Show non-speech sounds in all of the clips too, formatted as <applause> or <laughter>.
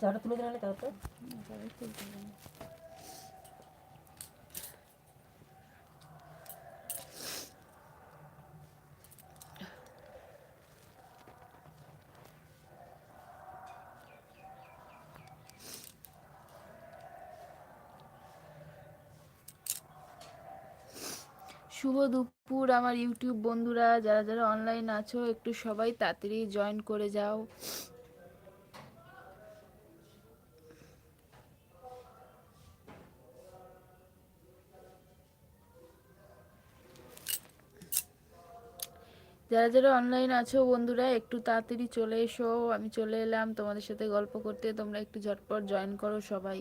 চাটা তুমি জানালে তাও তো শুভ দুপুর। আমার ইউটিউব বন্ধুরা, যারা যারা অনলাইন আছো, একটু সবাই তাড়াতাড়ি জয়েন করে যাও। যারা যারা অনলাইন আছো বন্ধুরা, একটু তাড়াতাড়ি চলে এসো। আমি চলে এলাম তোমাদের সাথে গল্প করতে। তোমরা একটু ঝটপট জয়েন করো সবাই।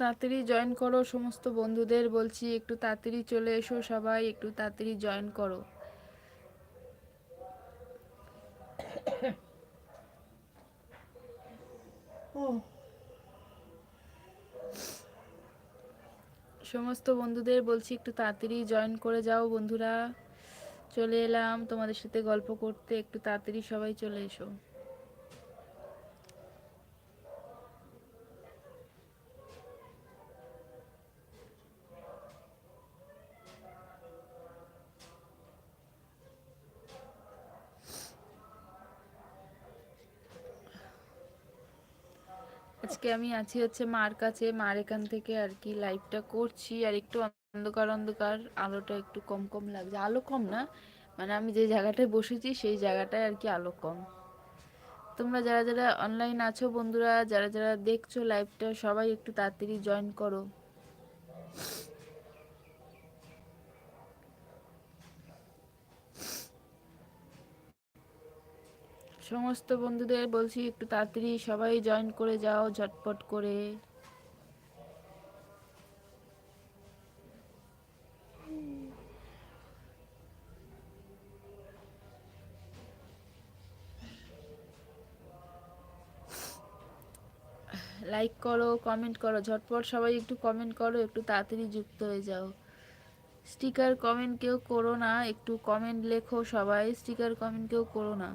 তাড়াতাড়ি জয়েন করো সমস্ত বন্ধুদের বলছি একটু তাড়াতাড়ি চলে এসো সবাই একটু তাড়াতাড়ি জয়েন করো। সমস্ত বন্ধুদের বলছি একটু তাড়াতাড়ি জয়েন করে যাও বন্ধুরা। চলে এলাম তোমাদের সাথে গল্প করতে একটু তাড়াতাড়ি সবাই চলে এসো। আজকে আমি আছি হচ্ছে মার কাছে। মার এখান থেকে আর কি লাইভটা করছি। আর একটু অন্ধকার অন্ধকার, আলোটা একটু কম কম লাগছে। আলো কম না মানে আমি যে জায়গাটায় বসেছি সেই জায়গাটায় আর কি আলো কম। তোমরা যারা যারা অনলাইন আছো বন্ধুরা, যারা যারা দেখছ লাইভটা সবাই একটু তাড়াতাড়ি জয়েন করো। সমস্ত বন্ধুদের বলছি, একটু তাড়াতাড়ি সবাই জয়েন করে যাও, ঝটপট করে। লাইক করো কমেন্ট করো, ঝটপট সবাই একটু কমেন্ট করো, একটু তাড়াতাড়ি যুক্ত হয়ে যাও। স্টিকার কমেন্ট কেউ করো না, একটু কমেন্ট লেখো সবাই স্টিকার কমেন্ট কেউ করো না।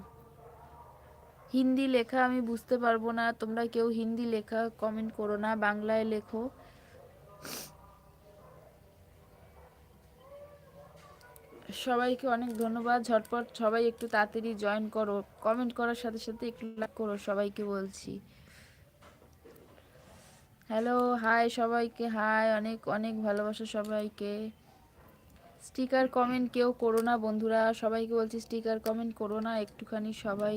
হিন্দি লেখা আমি বুঝতে পারব না। তোমরা কেউ হিন্দি লেখা কমেন্ট করো না, বাংলায় লেখো। সবাইকে অনেক ধন্যবাদ। ঝটপট সবাই একটু তাড়াতাড়ি জয়েন করো। কমেন্ট করার সাথে সাথে একটু লাইক করো, সবাইকে বলছি। হ্যালো হাই সবাইকে। হাই অনেক অনেক ভালোবাসা সবাইকে। স্টিকার কমেন্ট কেউ করো না বন্ধুরা। সবাইকে বলছি স্টিকার কমেন্ট করো না। একটুখানি সবাই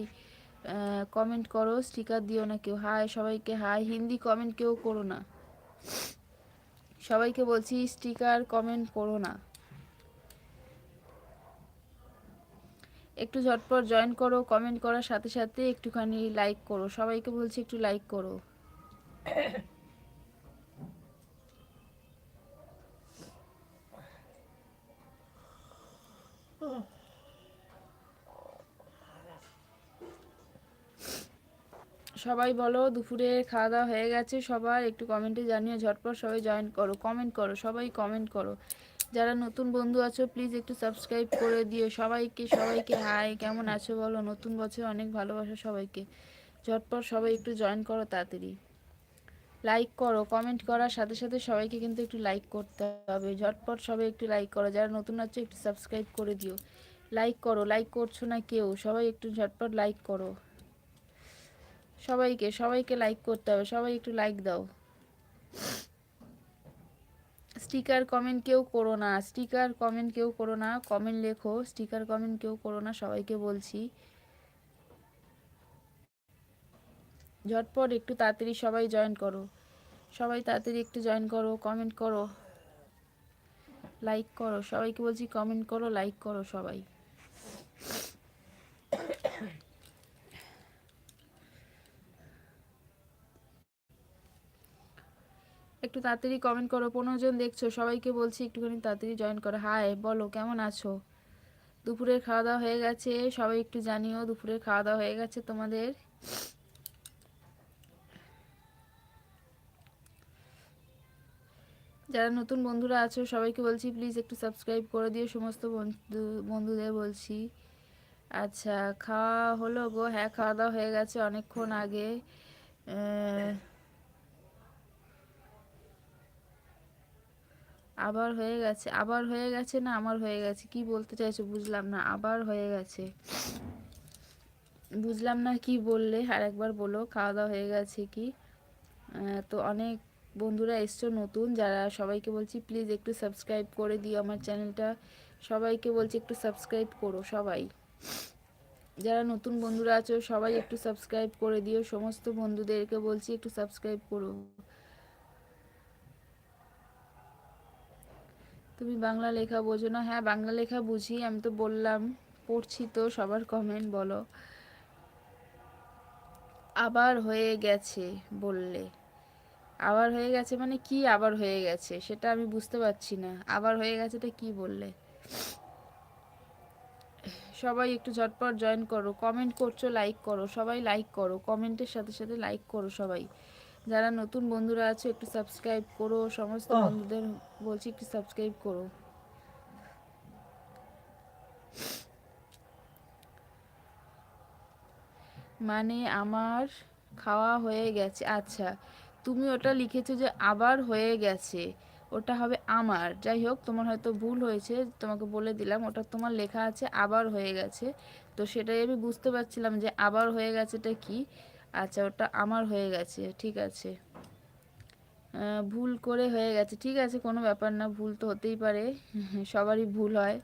কমেন্ট করো স্টিকার দিও না কেউ। হাই সবাইকে হাই হিন্দি কমেন্ট কেউ করো না। সবাইকে বলছি স্টিকার কমেন্ট করো না। একটু ঝটপট জয়েন করো কমেন্ট করার সাথে সাথে একটুখানি লাইক করো। সবাইকে বলছি, একটু লাইক করো। সবাই বলো, দুপুরে খাওয়া দাওয়া হয়ে গেছে সবার একটু কমেন্টে জানিয়ে ঝটপট সবাই জয়েন করো কমেন্ট করো, সবাই কমেন্ট করো। যারা নতুন বন্ধু আছো প্লিজ একটু সাবস্ক্রাইব করে দিও, সবাইকে সবাইকে হাই কেমন আছো বলো? নতুন বছর অনেক ভালোবাসা সবাইকে। ঝটপট সবাই একটু জয়েন করো তাড়াতাড়ি। লাইক করো কমেন্ট করার সাথে সাথে সবাইকে কিন্তু একটু লাইক করতে হবে। ঝটপট সবাই একটু লাইক করো, যারা নতুন আছো একটু সাবস্ক্রাইব করে দিও। লাইক করো লাইক করছ না কেউ, সবাই একটু ঝটপট লাইক করো। সবাইকে সবাইকে লাইক করতে হবে, সবাই একটু লাইক দাও। স্টিকার কমেন্ট কেউ করো না স্টিকার কমেন্ট কেউ করো না কমেন্ট লেখো স্টিকার কমেন্ট কেউ করো না, সবাইকে বলছি। ঝটপট একটু তাড়াতাড়ি সবাই জয়েন করো। সবাই তাড়াতাড়ি একটু জয়েন করো কমেন্ট করো। লাইক করো, সবাইকে বলছি কমেন্ট করো লাইক করো সবাই। একটু তাড়াতাড়ি কমেন্ট করো। পনেরো জন দেখছ, সবাইকে বলছি একটুখানি তাড়াতাড়ি জয়েন করো। হাই বলো, কেমন আছো? দুপুরের খাওয়া দাওয়া হয়ে গেছে, সবাই একটু জানিও, দুপুরের খাওয়া দাওয়া হয়ে গেছে তোমাদের? যারা নতুন বন্ধুরা আছো, সবাইকে বলছি প্লিজ একটু সাবস্ক্রাইব করে দিও, সমস্ত বন্ধু, বন্ধুদের বলছি। আচ্ছা খাওয়া হলো গো হ্যাঁ খাওয়া দাওয়া হয়ে গেছে অনেকক্ষণ আগে। আবার হয়ে গেছে, আবার হয়ে গেছে না আমার হয়ে গেছে? কি বলতে চাইছো? বুঝলাম না, আবার হয়ে গেছে। বুঝলাম না কি বললে আর একবার বলো, খাওয়া দাওয়া হয়ে গেছে কি? তো অনেক বন্ধুরা এসছো নতুন, যারা সবাইকে বলছি প্লিজ একটু সাবস্ক্রাইব করে দিও আমার চ্যানেলটা। সবাইকে বলছি একটু সাবস্ক্রাইব করো সবাই। যারা নতুন বন্ধুরা আছো, সবাই একটু সাবস্ক্রাইব করে দিও। সমস্ত বন্ধুদেরকে বলছি একটু সাবস্ক্রাইব করো। তুমি বাংলা লেখা বোঝো না। হ্যাঁ বাংলা লেখা বুঝি, আমি তো বললাম, পড়ছি তো, সবার কমেন্ট বলো। আবার হয়ে গেছে বললে। আবার হয়ে গেছে মানে কি আবার হয়ে গেছে, সেটা আমি বুঝতে পারছি না। আবার হয়ে গেছেটা কি বললে? সবাই একটু ঝটপট জয়েন করো কমেন্ট করছ লাইক করো, সবাই লাইক করো কমেন্টের সাথে সাথে লাইক করো সবাই। যারা নতুন বন্ধুরা আছো একটু সাবস্ক্রাইব করো। সমস্ত বন্ধুদের বলছি একটু সাবস্ক্রাইব করো। মানে আমার খাওয়া হয়ে গেছে। আচ্ছা তুমি ওটা লিখেছো যে আবার হয়ে গেছে। ওটা হবে আমার। যাই হোক তোমার হয়তো ভুল হয়েছে তোমাকে বলে দিলাম। ওটা তোমার লেখা আছে আবার হয়ে গেছে। তো সেটাই আমি বুঝতে পারছিলাম যে আবার হয়ে গেছেটা কি। আচ্ছা ওটা আমার হয়ে গেছে, ঠিক আছে। ভুল করে হয়ে গেছে, ঠিক আছে, কোনো ব্যাপার না, ভুল তো হতেই পারে, <laughs> সবারই ভুল হয়।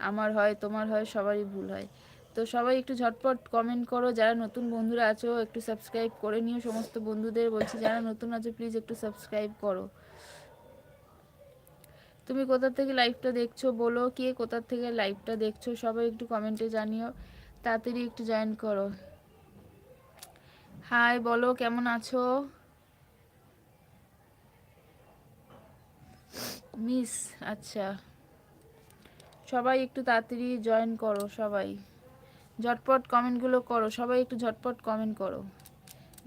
আমার হয়, তোমার হয়, সবারই ভুল হয়। তো সবাই একটু ঝটপট কমেন্ট করো, যারা নতুন বন্ধুরা আছো, একটু সাবস্ক্রাইব করে নিও, সমস্ত বন্ধুদের বলছি, যারা নতুন আছো প্লিজ একটু সাবস্ক্রাইব করো। তুমি কোথা থেকে লাইভটা দেখছ বলো, কে কোথা থেকে লাইভটা দেখছ, সবাই একটু কমেন্টে জানিও, তাড়াতাড়ি একটু জয়েন করো। হাই বলো কেমন আছো? মিস আচ্ছা। সবাই একটু তাড়াতাড়ি জয়েন করো সবাই। ঝটপট কমেন্টগুলো করো সবাই একটু ঝটপট কমেন্ট করো।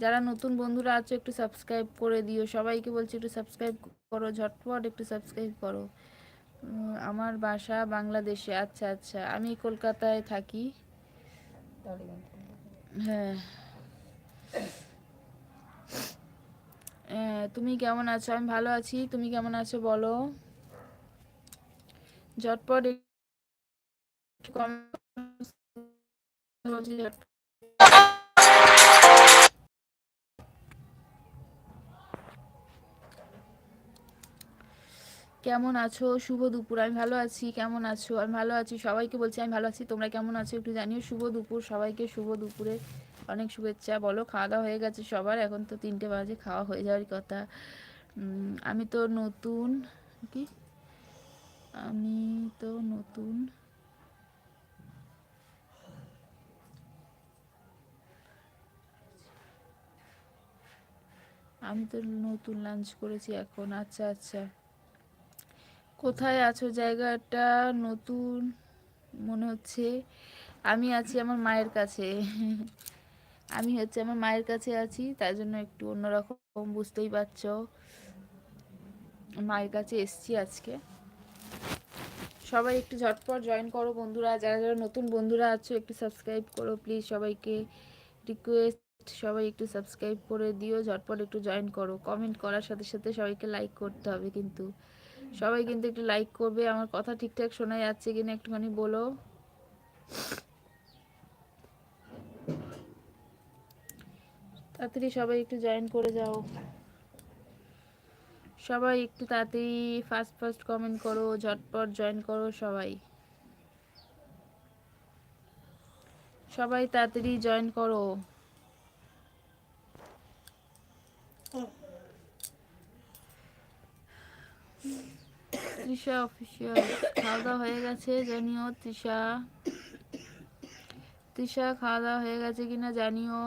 যারা নতুন বন্ধুরা আছো একটু সাবস্ক্রাইব করে দিও। সবাইকে বলছি একটু সাবস্ক্রাইব করো ঝটপট একটু সাবস্ক্রাইব করো। আমার বাসা বাংলাদেশে আচ্ছা আচ্ছা। আমি কলকাতায় থাকি। হ্যাঁ। তুমি কেমন আছো? আমি ভালো আছি। তুমি কেমন আছো বলো? ঝটপট। কেমন আছো? শুভ দুপুর। আমি ভালো আছি। কেমন আছো? আমি ভালো আছি। সবাইকে বলছি আমি ভালো আছি। তোমরা কেমন আছো একটু জানিও। শুভ দুপুর। সবাইকে শুভ দুপুরে। অনেক শুভেচ্ছা। বলো খাওয়া দাওয়া হয়ে গেছে সবার? এখন তো তিনটে বাজে, খাওয়া হয়ে যাওয়ার কথা। আমি তো নতুন, কি? আমি তো নতুন। আমি তো নতুন লাঞ্চ করেছি এখন। আচ্ছা আচ্ছা। কোথায় আছো? জায়গাটা নতুন মনে হচ্ছে। আমি আছি আমার মায়ের কাছে। আমি হচ্ছে আমার মায়ের কাছে আছি তাই জন্য একটু অন্যরকম বুঝতেই পারছ। মায়ের কাছে এসছি আজকে। সবাই একটু ঝটপট জয়েন করো বন্ধুরা, যারা যারা নতুন বন্ধুরা আছো, একটু সাবস্ক্রাইব করো প্লিজ সবাইকে রিকোয়েস্ট সবাই একটু সাবস্ক্রাইব করে দিও, ঝটপট একটু জয়েন করো। কমেন্ট করার সাথে সাথে সবাইকে লাইক করতে হবে কিন্তু। সবাই কিন্তু একটু লাইক করবে, আমার কথা ঠিকঠাক শোনা যাচ্ছে কিনা একটুখানি বলো। তাড়াতাড়ি সবাই একটু জয়েন করে যাও। সবাই একটু তাড়াতাড়ি ফার্স্ট ফার্স্ট কমেন্ট করো, ঝটপট জয়েন করো সবাই। সবাই তাড়াতাড়ি জয়েন করো। তৃষা অফিসিয়াল খাওয়া দাওয়া হয়ে গেছে জানিও তৃষা। তৃষা খাওয়া দাওয়া হয়ে গেছে কিনা জানিও।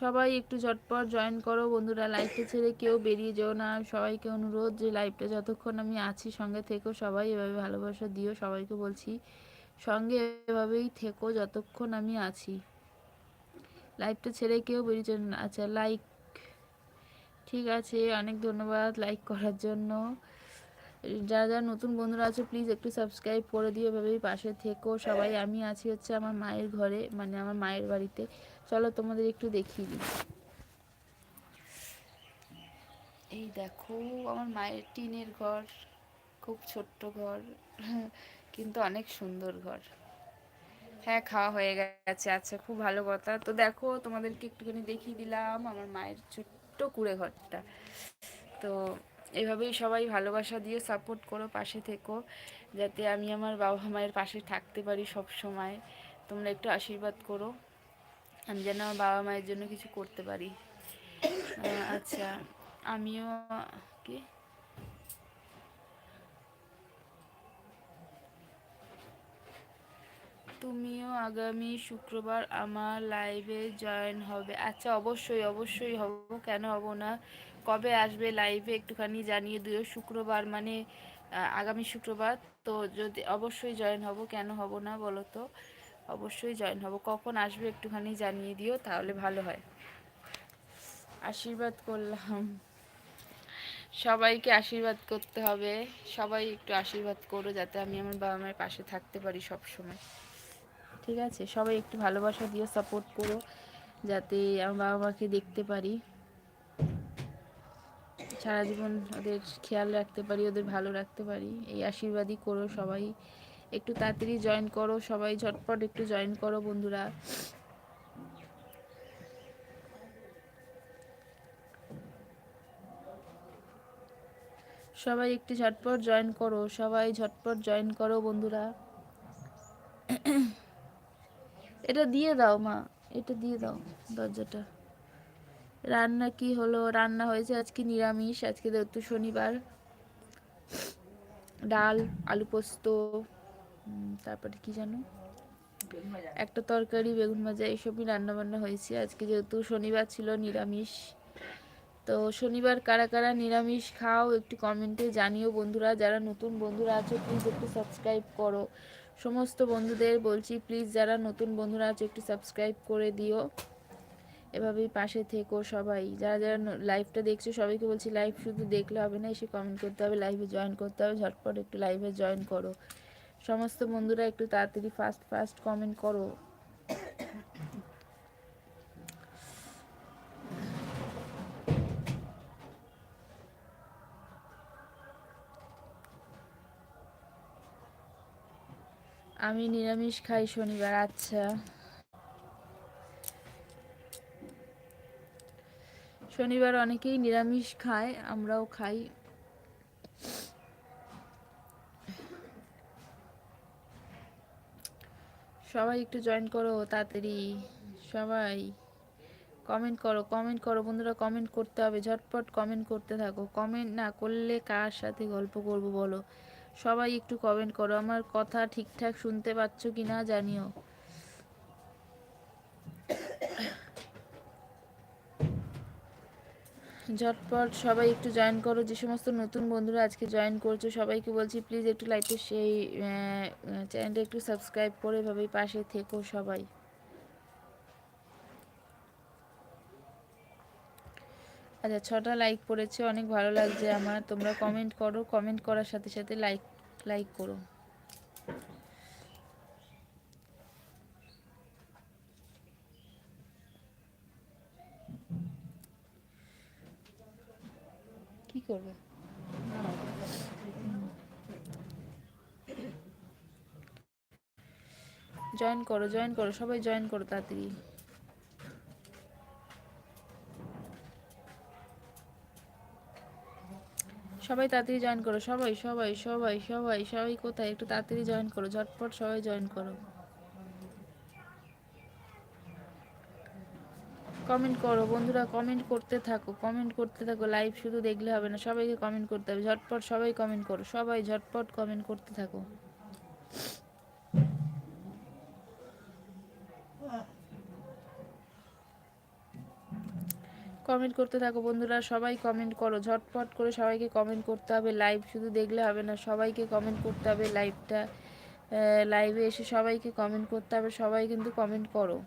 সবাই একটু ঝটপট জয়েন করো। বন্ধুরা লাইভটা ছেড়ে কেউ বেরিয়ে যেও না। সবাইকে অনুরোধ যে লাইভটা যতক্ষণ আমি আছি সঙ্গে থেকো। সবাই এভাবে ভালোবাসা দিও, সবাইকে বলছি সঙ্গে এভাবেই থেকো যতক্ষণ আমি আছি। লাইভটা ছেড়ে কেউ বেরিয়েছে না। আচ্ছা লাইক ঠিক আছে, অনেক ধন্যবাদ লাইক করার জন্য। যারা যারা নতুন বন্ধুরা আছে প্লিজ একটু সাবস্ক্রাইব করে দিও। এভাবেই পাশে থেকো। সবাই আমি আছি হচ্ছে আমার মায়ের ঘরে মানে আমার মায়ের বাড়িতে। চলো তোমাদের একটু দেখিয়ে দিই। এই দেখো, আমার মায়ের টিনের ঘর, খুব ছোট্ট ঘর, কিন্তু অনেক সুন্দর ঘর। হ্যাঁ খাওয়া হয়ে গেছে আচ্ছা খুব ভালো কথা। তো দেখো, তোমাদেরকে একটুখানি দেখিয়ে দিলাম আমার মায়ের ছোট্ট কুড়ে ঘরটা। তো এভাবেই সবাই ভালোবাসা দিয়ে সাপোর্ট করো, পাশে থেকো, যাতে আমি আমার বাবা মায়ের পাশে থাকতে পারি সব সময় তোমরা একটু আশীর্বাদ করো। আমি যেন আমার বাবা মায়ের জন্য কিছু করতে পারি। আচ্ছা আমিও কি? তুমিও আগামী শুক্রবার আমার লাইভে জয়েন হবে। আচ্ছা অবশ্যই অবশ্যই হব। কেন হব না? কবে আসবে লাইভে একটুখানি জানিয়ে দিও। শুক্রবার মানে আগামী শুক্রবার। তো যদি অবশ্যই জয়েন হব, কেন হব না বলো তো? অবশ্যই জয়েন হব। কখন আসবে একটুখানি জানিয়ে দিও, তাহলে ভালো হয়। আশীর্বাদ করলাম। সবাইকে আশীর্বাদ করতে হবে। সবাই একটু আশীর্বাদ করো যাতে আমি আমার বাবা মায়ের পাশে থাকতে পারি সব সময় ঠিক আছে? সবাই একটু ভালোবাসা দিয়ে সাপোর্ট করো, যাতে আমার বাবা মাকে দেখতে পারি। সারা জীবন ওদের খেয়াল রাখতে পারি, ওদের ভালো রাখতে পারি। এই আশীর্বাদই করো সবাই। একটু তাড়াতাড়ি জয়েন করো, সবাই ঝটপট একটু জয়েন করো বন্ধুরা। সবাই একটু ঝটপট জয়েন করো, সবাই ঝটপট জয়েন করো বন্ধুরা। এটা দিয়ে দাও মা, এটা দিয়ে দাও দরজাটা। রান্না কি হলো? রান্না হয়েছে আজকে নিরামিষ, আজকে যেহেতু শনিবার। ডাল, আলু পোস্ত তারপরে কি জানো? একটা তরকারি, বেগুন ভাজা, এইসবই রান্না বান্না হয়েছে। আজকে যেহেতু শনিবার ছিল, নিরামিষ। তো শনিবার কারা কারা নিরামিষ খাও, একটু কমেন্টে জানিও বন্ধুরা। যারা নতুন বন্ধুরা আছো প্লিজ একটু সাবস্ক্রাইব করো। সমস্ত বন্ধুদের বলছি প্লিজ যারা নতুন বন্ধুরা আছো, একটু সাবস্ক্রাইব করে দিও। এভাবেই পাশে থেকো সবাই। যারা যারা লাইভটা দেখছ, সবাইকে বলছি লাইভ শুধু দেখলে হবে না, এসে কমেন্ট করতে হবে লাইভে জয়েন করতে হবে, ঝটপট একটু লাইভে জয়েন করো। সমস্ত বন্ধুরা একটু তাড়াতাড়ি ফাস্ট ফাস্ট কমেন্ট করো। আমি নিরামিষ খাই শনিবার আচ্ছা। শনিবার অনেকেই নিরামিষ খায়, আমরাও খাই। সবাই একটু জয়েন করো, তাড়াতাড়ি সবাই কমেন্ট করো কমেন্ট করো। বন্ধুরা কমেন্ট করতে হবে, ঝটপট কমেন্ট করতে থাকো। কমেন্ট না করলে কার সাথে গল্প করব বলো? সবাই একটু কমেন্ট করো। আমার কথা ঠিকঠাক শুনতে পাচ্ছ কি না জানিও। ঝটপট সবাই একটু জয়েন করো। যে সমস্ত নতুন বন্ধুরা আজকে জয়েন করছ, সবাইকে বলছি প্লিজ একটু লাইকটা সেই চ্যানেলটা একটু সাবস্ক্রাইব করে এভাবেই পাশে থেকো সবাই। আচ্ছা ছটা লাইক পড়েছে, অনেক ভালো লাগছে আমার। তোমরা কমেন্ট করো কমেন্ট করার সাথে সাথে লাইক লাইক করো। করবে? জয়েন করো জয়েন করো, সবাই জয়েন করো তাড়াতাড়ি। সবাই তাড়াতাড়ি জয়েন করো, সবাই সবাই সবাই সবাই সবাই কোথায়? একটু তাড়াতাড়ি জয়েন করো, ঝটপট সবাই জয়েন করো। কমেন্ট করো, বন্ধুরা কমেন্ট করতে থাকো কমেন্ট করতে থাকো লাইভ শুধু দেখলে হবে না, সবাইকে কমেন্ট করতে হবে, ঝটপট সবাই কমেন্ট করো, সবাই ঝটপট কমেন্ট করতে থাকো। কমেন্ট করতে থাকো বন্ধুরা, সবাই কমেন্ট করো, ঝটপট করে সবাইকে কমেন্ট করতে হবে লাইভ শুধু দেখলে হবে না, সবাইকে কমেন্ট করতে হবে লাইভটা লাইভে এসে সবাইকে কমেন্ট করতে হবে, সবাই কিন্তু কমেন্ট করো।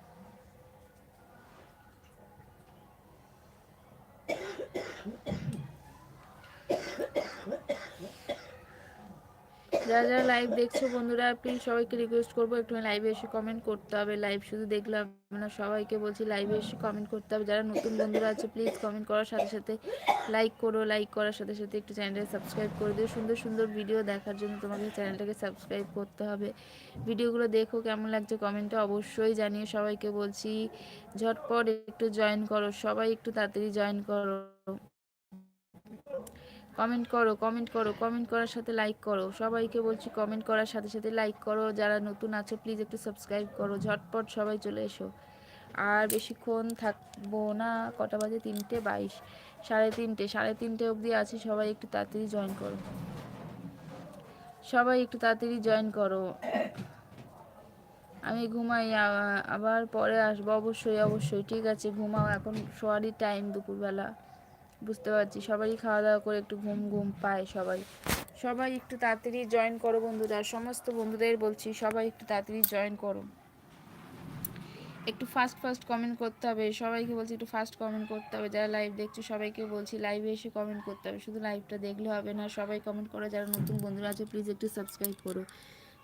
যারা যারা লাইভ দেখছ বন্ধুরা প্লিজ সবাইকে রিকোয়েস্ট করব, একটু লাইভে এসে কমেন্ট করতে হবে। লাইভ শুধু দেখলাম না, সবাইকে বলছি লাইভে এসে কমেন্ট করতে হবে। যারা নতুন বন্ধুরা আছে প্লিজ কমেন্ট করার সাথে সাথে লাইক করো লাইক করার সাথে সাথে একটু চ্যানেলটাকে সাবস্ক্রাইব করে দিও। সুন্দর সুন্দর ভিডিও দেখার জন্য তোমাকে চ্যানেলটাকে সাবস্ক্রাইব করতে হবে। ভিডিওগুলো দেখো, কেমন লাগছে কমেন্টে অবশ্যই জানিয়ে সবাইকে বলছি, ঝটপট একটু জয়েন করো। সবাই একটু তাড়াতাড়ি জয়েন করো। কমেন্ট করো কমেন্ট করো কমেন্ট করার সাথে লাইক করো। সবাইকে বলছি কমেন্ট করার সাথে সাথে লাইক করো। যারা নতুন আছো প্লিজ একটু সাবস্ক্রাইব করো। ঝটপট সবাই চলে এসো। আর বেশিক্ষণ থাকব না। কটা বাজে? তিনটে বাইশ। সাড়ে তিনটে। সাড়ে তিনটে অবধি আছি। সবাই একটু তাড়াতাড়ি জয়েন করো। সবাই একটু তাড়াতাড়ি জয়েন করো। আমি ঘুমাই আবার পরে আসব। অবশ্যই অবশ্যই। ঠিক আছে, ঘুমাও। এখন শোয়ারই টাইম দুপুরবেলা। বুঝতে পারছি। সবাই খাওয়া দাওয়া করে একটু ঘুম ঘুম পায় সবাই। সবাই একটু তাড়াতাড়ি জয়েন করো বন্ধুরা। সমস্ত বন্ধুদের বলছি, সবাই একটু তাড়াতাড়ি জয়েন করো। একটু ফাস্ট ফাস্ট কমেন্ট করতে হবে। সবাইকে বলছি একটু ফাস্ট কমেন্ট করতে হবে। যারা লাইভ দেখছ, সবাইকে বলছি লাইভে এসে কমেন্ট করতে হবে। শুধু লাইভটা দেখলে হবে না, সবাই কমেন্ট করো যারা নতুন বন্ধুরা আছে প্লিজ একটু সাবস্ক্রাইব করো।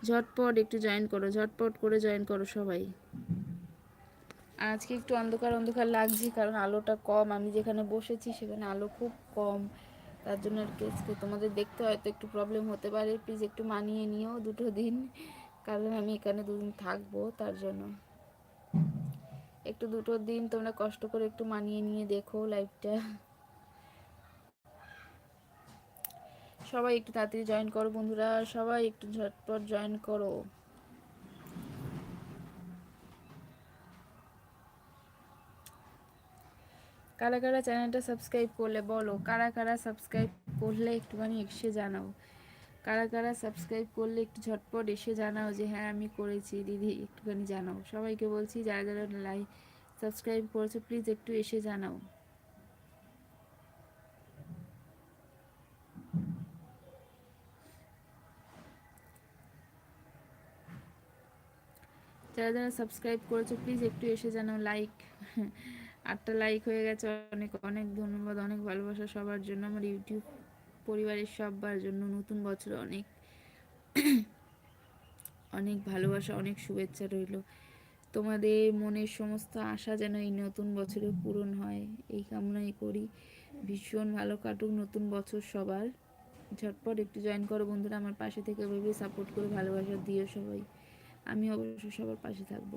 ঝটপট একটু জয়েন করো। ঝটপট করে জয়েন করো সবাই। আজকে একটু অন্ধকার অন্ধকার লাগছে, কারণ আলোটা কম। আমি যেখানে বসেছি সেখানে আলো খুব কম। তার জন্য আর কি আজকে তোমাদের দেখতে হয়তো একটু প্রবলেম হতে পারে। প্লিজ একটু মানিয়ে নিও দুটো দিন। কারণ আমি এখানে দুদিন থাকব, তার জন্য। একটু দুটো দিন তোমরা কষ্ট করে একটু মানিয়ে নিয়ে দেখো লাইভটা সবাই একটু তাড়াতাড়ি জয়েন করো বন্ধুরা। সবাই একটু ঝটপট জয়েন করো। কারা কারা চ্যানেলটা সাবস্ক্রাইব করলে বলো, কারা কারা সাবস্ক্রাইব করলে একটুখানি এসে জানাও। কারা কারা সাবস্ক্রাইব করলে একটু ঝটপট এসে জানাও যে হ্যাঁ আমি করেছি, দিদি একটুখানি জানাও। সবাইকে বলছি, যারা যারা লাইক সাবস্ক্রাইব করেছ প্লিজ একটু এসে জানাও। যারা যারা সাবস্ক্রাইব করেছ প্লিজ একটু এসে জানাও লাইক আটটা লাইক হয়ে গেছে, অনেক অনেক ধন্যবাদ, অনেক ভালোবাসা সবার জন্য। আমার ইউটিউব পরিবারের সবার জন্য নতুন বছর অনেক অনেক ভালোবাসা, অনেক শুভেচ্ছা রইল। তোমাদের মনের সমস্ত আশা যেন এই নতুন বছরে পূরণ হয়। এই কামনাই করি। ভীষণ ভালো কাটুক নতুন বছর সবার। ঝটপট একটু জয়েন করো বন্ধুরা, আমার পাশে থেকে ভেবে সাপোর্ট করে ভালোবাসা দিও সবাই। আমি অবশ্যই সবার পাশে থাকব।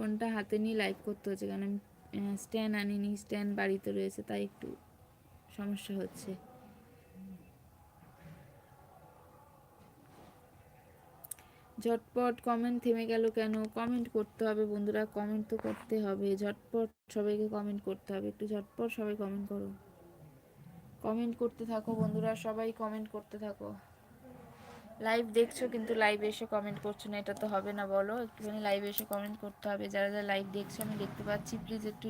ফোনটা হাতে নিয়ে লাইভ করতে হচ্ছে? কারণ আমি স্ট্যান্ড আনিনি স্ট্যান্ড বাড়িতে রয়েছে, তাই একটু সমস্যা হচ্ছে। ঝটপট কমেন্ট থেমে গেল কেন? কমেন্ট করতে হবে বন্ধুরা কমেন্ট তো করতে হবে। ঝটপট সবাইকে কমেন্ট করতে হবে। একটু ঝটপট সবাই কমেন্ট করো। কমেন্ট করতে থাকো বন্ধুরা, সবাই কমেন্ট করতে থাকো। লাইভ দেখছ কিন্তু লাইভে এসে কমেন্ট করছ না, এটা তো হবে না বলো। একটুখানি লাইভে এসে কমেন্ট করতে হবে। যারা যারা লাইভ দেখছ, আমি দেখতে পাচ্ছি। প্লিজ একটু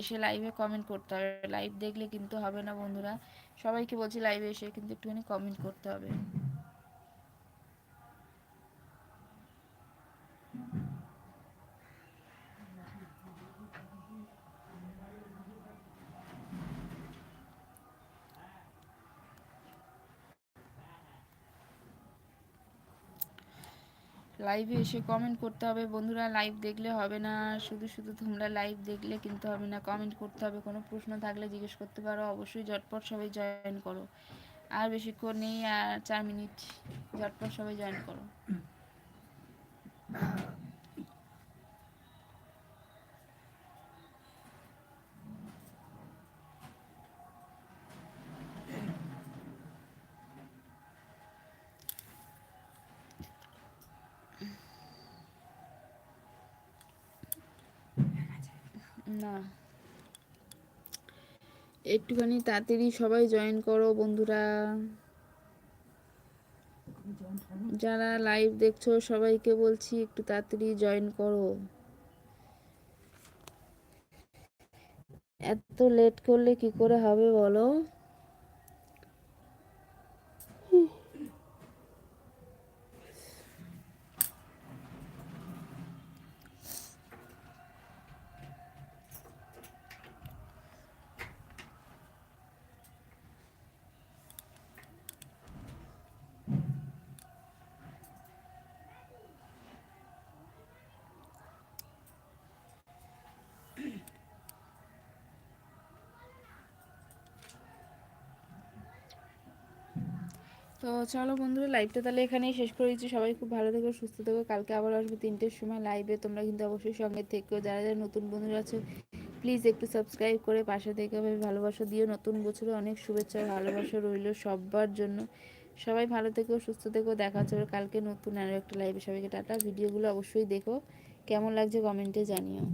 এসে লাইভে কমেন্ট করতে হবে। লাইভ দেখলে কিন্তু হবে না বন্ধুরা। সবাইকে বলছি লাইভে এসে কিন্তু একটুখানি কমেন্ট করতে হবে। লাইভে এসে কমেন্ট করতে হবে। বন্ধুরা লাইভ দেখলে হবে না। শুধু শুধু তোমরা লাইভ দেখলে কিন্তু হবে না। কমেন্ট করতে হবে। কোনো প্রশ্ন থাকলে জিজ্ঞেস করতে পারো। অবশ্যই ঝটপট সবাই জয়েন করো। আর বেশিক্ষণ নেই, আর চার মিনিট ঝটপট সবাই জয়েন করো। <clears throat> না। একটুখানি তাড়াতাড়ি সবাই জয়েন করো বন্ধুরা। যারা লাইভ দেখছ সবাইকে বলছি একটু তাড়াতাড়ি জয়েন করো। এত লেট করলে কি করে হবে বলো? তো চলো বন্ধুরা লাইভটা তাহলে এখানেই শেষ করে দিচ্ছি। সবাই খুব ভালো থেকো, সুস্থ থেকো। কালকে আবার আসবে তিনটের সময় লাইভে তোমরা কিন্তু অবশ্যই সঙ্গে থেকো। যারা যারা নতুন বন্ধুরা আছে প্লিজ একটু সাবস্ক্রাইব করে পাশে থেকে ভালোবাসা দিও। নতুন বছরে অনেক শুভেচ্ছা ভালোবাসা রইল সবার জন্য। সবাই ভালো থেকো, সুস্থ থেকো। দেখা হচ্ছে কালকে নতুন আরও একটা লাইভে সবাইকে টাটা। ভিডিওগুলো অবশ্যই দেখো। কেমন লাগছে কমেন্টে জানিও।